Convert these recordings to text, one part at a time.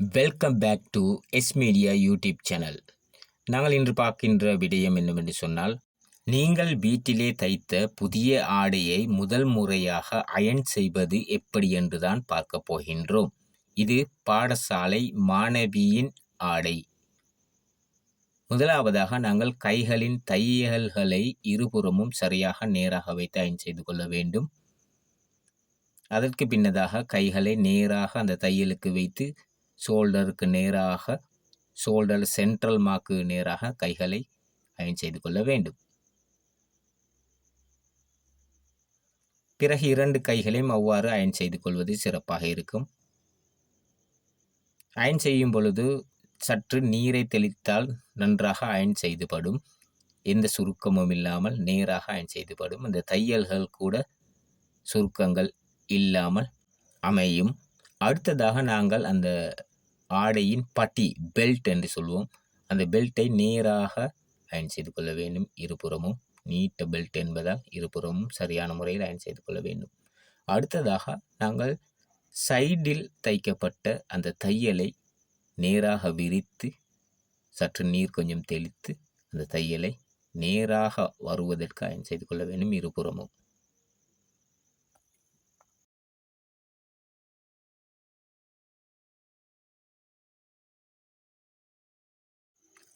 Welcome back to S media YouTube channel நாங்கள் இன்று பார்க்கின்ற விடயம் என்னவென்று சொன்னால் நீங்கள் வீட்டிலே தைத்த புதிய ஆடையை முதல் முறையாக அயன் செய்வது எப்படி என்று தான் பார்க்க போகின்றோம். இது பாடசாலை மாணவியின் ஆடை. முதலாவதாக நாங்கள் கைகளின் தையல்களை இருபுறமும் சரியாக நேராக வைத்து அயன் செய்து கொள்ள வேண்டும். அதற்கு பின்னதாக கைகளை நேராக அந்த தையலுக்கு வைத்து ஷோல்டருக்கு நேராக ஷோல்டர் சென்ட்ரல் மார்க்கு நேராக கைகளை அயன் செய்து கொள்ள வேண்டும். பிறகு இரண்டு கைகளையும் அவ்வாறு அயன் செய்து கொள்வது சிறப்பாக இருக்கும். அயன் செய்யும் பொழுது சற்று நீரை தெளித்தால் நன்றாக அயன் செய்துபடும். எந்த சுருக்கமும் இல்லாமல் நேராக அயன் செய்துபடும். இந்த தையல்கள் கூட சுருக்கங்கள் இல்லாமல் அமையும். அடுத்ததாக நாங்கள் அந்த ஆடையின் பட்டி பெல்ட் என்று சொல்வோம். அந்த பெல்ட்டை நேராக அயன் செய்து கொள்ள வேண்டும். இருபுறமும் நீட்ட பெல்ட் என்பதால் இருபுறமும் சரியான முறையில் அயன் செய்து கொள்ள வேண்டும். அடுத்ததாக நாங்கள் சைடில் தைக்கப்பட்ட அந்த தையலை நேராக விரித்து சற்று நீர் கொஞ்சம் தெளித்து அந்த தையலை நேராக வருவதற்கு அயன் செய்து கொள்ள வேண்டும். இருபுறமும்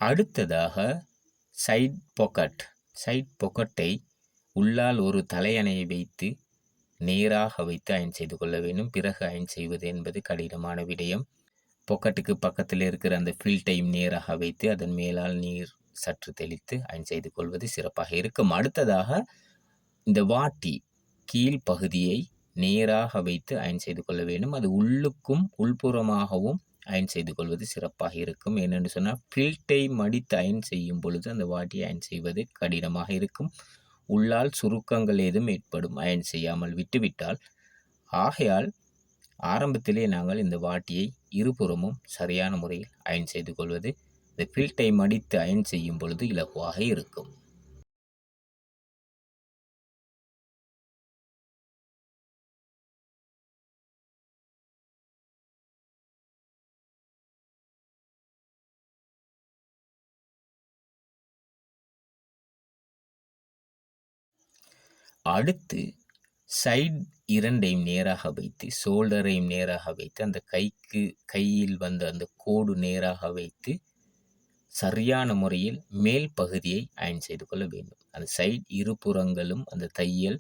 அடுத்ததாக சைட் பொக்கட் சைட் பொக்கட்டை உள்ளால் ஒரு தலையணையை வைத்து நேராக வைத்து அயன் செய்து கொள்ள வேண்டும். பிறகு அயன் செய்வது என்பது கடினமான விடயம். பொக்கட்டுக்கு பக்கத்தில் இருக்கிற அந்த ஃபில்டையும் நேராக வைத்து அதன் மேலால் நீர் சற்று தெளித்து அயன் செய்து கொள்வது சிறப்பாக இருக்கும். அடுத்ததாக இந்த வாட்டி கீழ் பகுதியை நேராக வைத்து அயன் செய்து கொள்ள வேண்டும். அது உள்ளுக்கும் உள்புறமாகவும் அயன் செய்து கொள்வது சிறப்பாக இருக்கும். ஏனென்று சொன்னால் ஃபில்ட்டை மடித்து அயன் செய்யும் பொழுது அந்த வாட்டியை அயன் செய்வது கடினமாக இருக்கும். உள்ளால் சுருக்கங்கள் ஏதும் ஏற்படும். அயன் செய்யாமல் விட்டுவிட்டால் ஆகையால் ஆரம்பத்திலே நாங்கள் இந்த வாட்டியை இருபுறமும் சரியான முறையில் அயன் செய்து கொள்வது இந்த ஃபில்ட்டை மடித்து அயன் செய்யும் பொழுது இலகுவாக இருக்கும். அடுத்து சைட் இரண்டையும் நேராக வைத்து ஷோல்டரையும் நேராக வைத்து அந்த கைக்கு கையில் வந்த அந்த கோடு நேராக வைத்து சரியான முறையில் மேல் பகுதியை அயன் செய்து கொள்ள வேண்டும். அந்த சைட் இருபுறங்களும் அந்த தையல்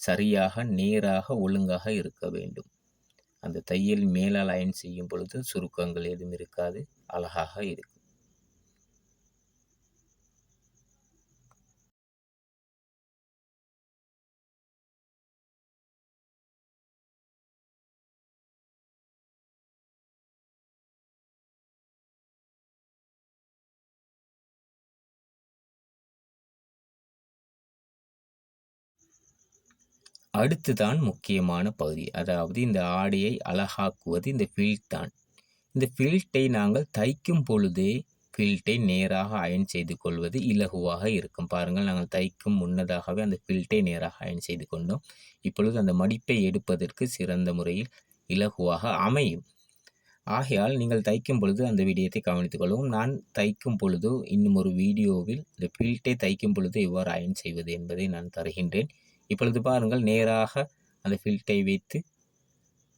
சரியாக நேராக ஒழுங்காக இருக்க வேண்டும். அந்த தையல் மேலால் அயன் செய்யும் பொழுது சுருக்கங்கள் எதுவும் இருக்காது அழகாக இருக்கும். அடுத்து தான் முக்கியமான பகுதி. அதாவது இந்த ஆடையை அழகாக்குவது இந்த ஃபில்ட் தான். இந்த ஃபில்ட்டை நாங்கள் தைக்கும் பொழுதே ஃபில்ட்டை நேராக அயன் செய்து கொள்வது இலகுவாக இருக்கும். பாருங்கள் நாங்கள் தைக்கும் முன்னதாகவே அந்த ஃபில்ட்டை நேராக அயன் செய்து கொண்டோம். இப்பொழுது அந்த மடிப்பை எடுப்பதற்கு சிறந்த முறையில் இலகுவாக அமையும். ஆகையால் நீங்கள் தைக்கும் பொழுது அந்த விடயத்தை கவனித்துக் கொள்ளவும். நான் தைக்கும் பொழுது இன்னும் ஒரு வீடியோவில் இந்த ஃபில்ட்டை தைக்கும் பொழுது எவ்வாறு அயன் செய்வது என்பதை நான் தருகின்றேன். இப்பொழுது பாருங்கள் நேராக அந்த ஃபில்ட்டை வைத்து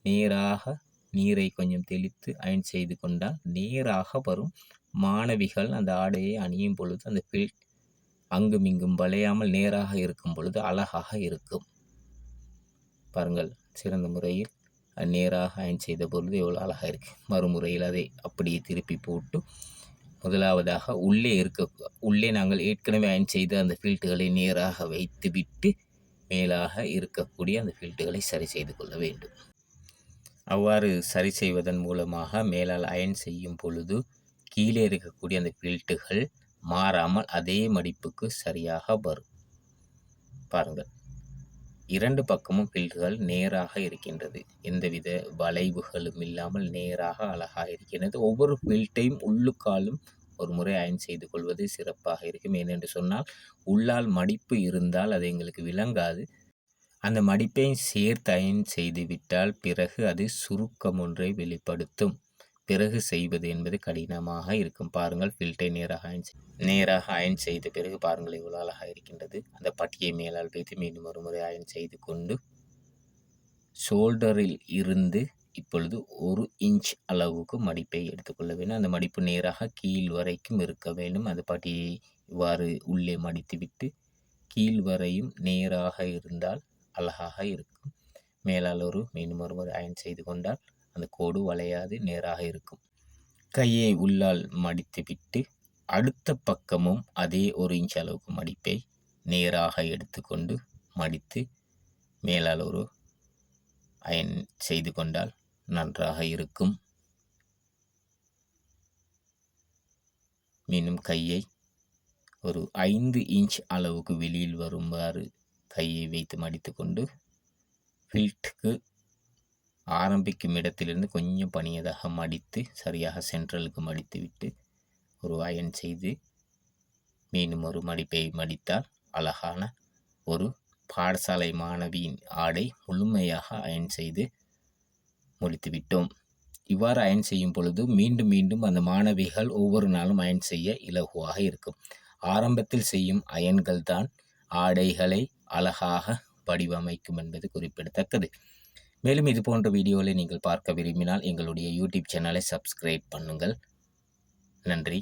நேராக நீரை கொஞ்சம் தெளித்து அயன் செய்து கொண்டால் நேராக வரும் மாணவிகள் அந்த ஆடையை அணியும் பொழுது அந்த ஃபில்ட் அங்கும் இங்கும் வளையாமல் நேராக இருக்கும் பொழுது அழகாக இருக்கும். பாருங்கள் சிறந்த முறையில் நேராக அயன் செய்த பொழுது எவ்வளோ அழகாக இருக்குது மறுமுறையில் அதை அப்படியே திருப்பி போட்டு முதலாவதாக உள்ளே இருக்க உள்ளே நாங்கள் ஏற்கனவே அயன் செய்த அந்த ஃபில்ட்டுகளை நேராக வைத்து விட்டு மேலாக இருக்கக்கூடிய அந்த ஃபில்ட்டுகளை சரி செய்து கொள்ள வேண்டும். அவ்வாறு சரி செய்வதன் மூலமாக மேலால் அயன் செய்யும் பொழுது கீழே இருக்கக்கூடிய அந்த ஃபில்ட்டுகள் மாறாமல் அதே மடிப்புக்கு சரியாக வரும். பாருங்கள். இரண்டு பக்கமும் ஃபில்ட்டுகள் நேராக இருக்கின்றது. எந்தவித வளைவுகளும் இல்லாமல் நேராக அழகாக இருக்கின்றது. ஒவ்வொரு ஃபில்ட்டையும் உள்ளுக்காலும் ஒரு முறை அயன் செய்து கொள்வது சிறப்பாக இருக்கும். ஏனென்று சொன்னால் உள்ளால் மடிப்பு இருந்தால் அது எங்களுக்கு விளங்காது. அந்த மடிப்பை சேர்த்து அயன் செய்துவிட்டால் பிறகு அது சுருக்கம் ஒன்றை வெளிப்படுத்தும். பிறகு செய்வது என்பது கடினமாக இருக்கும். பாருங்கள் ஃபில்டை நேராக அயன் செய்- நேராக அயன் செய்த பிறகு பாருங்கள் இவ்வளோ அழகாக இருக்கின்றது. அந்த பட்டியை மேலால் வைத்து மீண்டும் ஒரு முறை அயன் செய்து கொண்டு ஷோல்டரில் இருந்து இப்பொழுது ஒரு இன்ச் அளவுக்கு மடிப்பை எடுத்துக்கொள்ள வேண்டும். அந்த மடிப்பு நேராக கீழ் வரைக்கும் இருக்க வேண்டும். அந்த பட்டியை இவ்வாறு உள்ளே மடித்துவிட்டு கீழ் வரையும் நேராக இருந்தால் அழகாக இருக்கும். மேலால் ஒரு மீண்டும் ஒரு முறை அயன் செய்து கொண்டால் அந்த கோடு வளையாது நேராக இருக்கும். கையை உள்ளால் மடித்துவிட்டு அடுத்த பக்கமும் அதே ஒரு இன்ச் அளவுக்கு மடிப்பை நேராக எடுத்துக்கொண்டு மடித்து மேலால் ஒரு அயன் செய்து கொண்டால் நன்றாக இருக்கும். மீண்டும் கையை ஒரு ஐந்து இன்ச் அளவுக்கு வெளியில் வருமாறு கையை வைத்து மடித்துக்கொண்டு ஃபில்ட்டுக்கு ஆரம்பிக்கும் இடத்திலிருந்து கொஞ்சம் பணியதாக மடித்து சரியாக சென்ட்ரலுக்கு மடித்து விட்டு ஒரு அயன் செய்து மீண்டும் ஒரு மடிப்பை மடித்தால் அழகான ஒரு பாடசாலை மாணவியின் ஆடை முழுமையாக அயன் செய்து முடித்துவிட்டோம் இவ்வாறு அயன் செய்யும் பொழுது மீண்டும் மீண்டும் அந்த மாணவிகள் ஒவ்வொரு நாளும் அயன் செய்ய இலகுவாக இருக்கும். ஆரம்பத்தில் செய்யும் அயன்கள் தான் ஆடைகளை அழகாக வடிவமைக்கும் என்பது குறிப்பிடத்தக்கது. மேலும் இது போன்ற வீடியோவில் நீங்கள் பார்க்க விரும்பினால் எங்களுடைய யூடியூப் சேனலை சப்ஸ்கிரைப் பண்ணுங்கள். நன்றி.